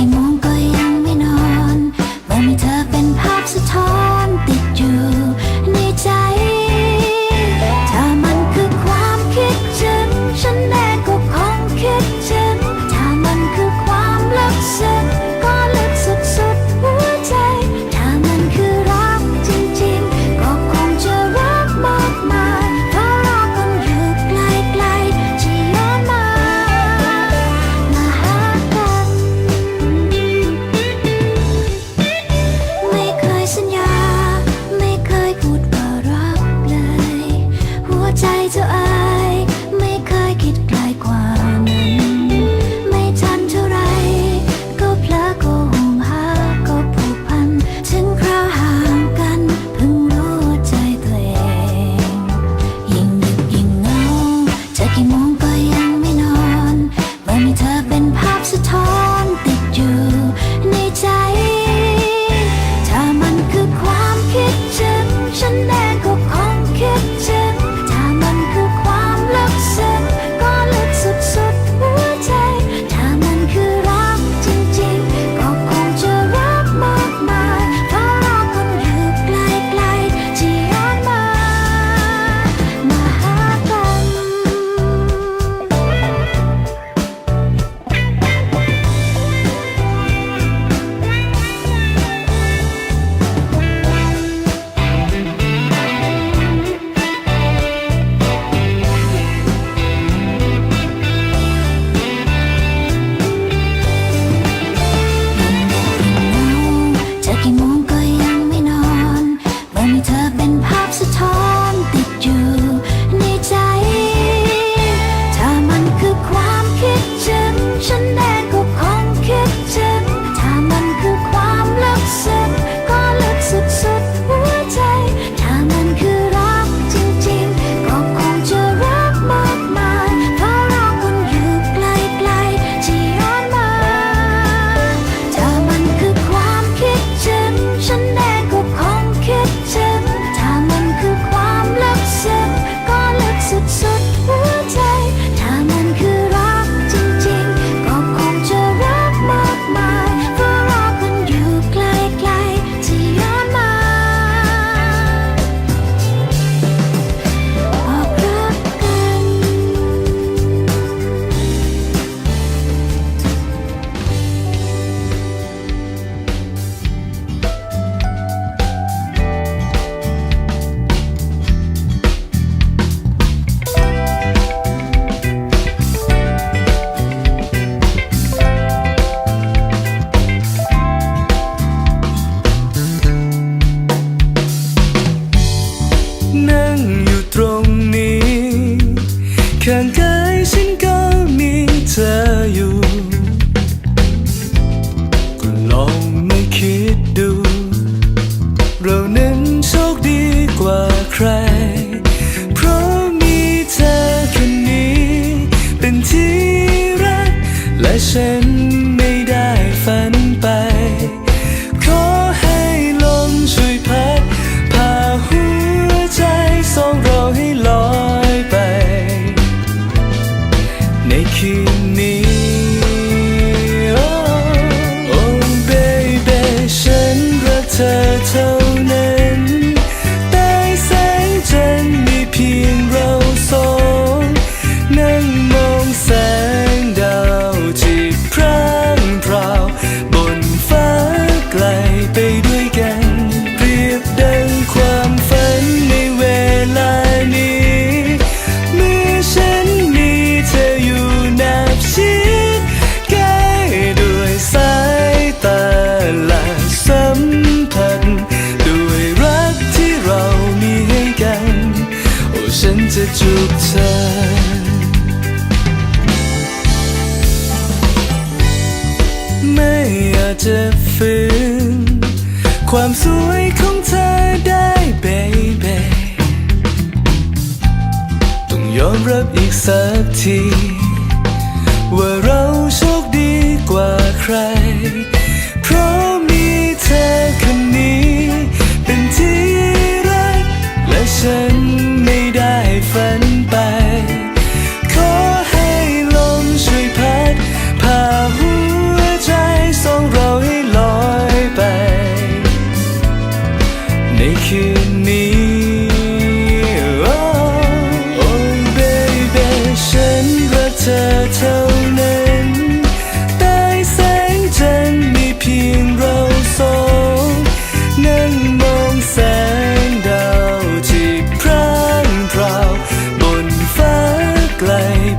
último time to ฉันไม่ได้ฝันไป ขอให้ลมช่วยพัดพาหัวใจสองเราให้ลอยไป ในคืน จะฝืนความสวยของเธอได้เบเบต้องยอมรับอีกสักที ว่าเราโชคดีกว่าใคร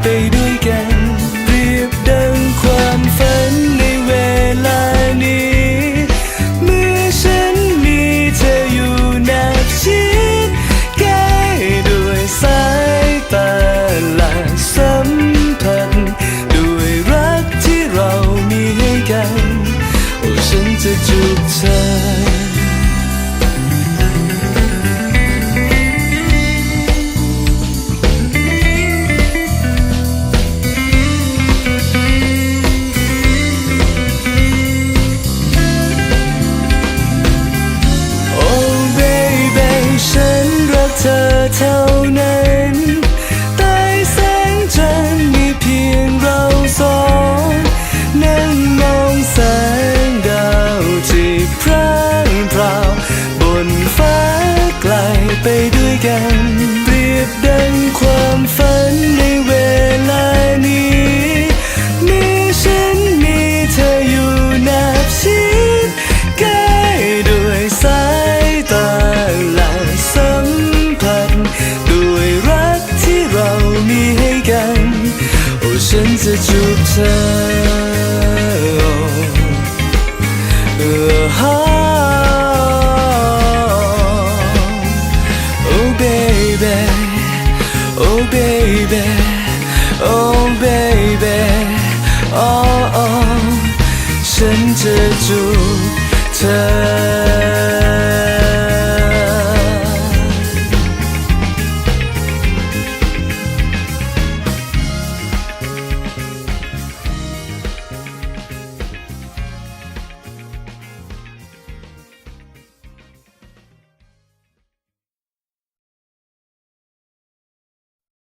ไปด้วยกันเรียบดังความฝันในเวลานี้ เมื่อฉันมีเธออยู่นับชิดใกล้ด้วยสายตาละสา 你喜感，我身子主宰。Oh baby, oh baby, oh baby, oh oh，身子主宰。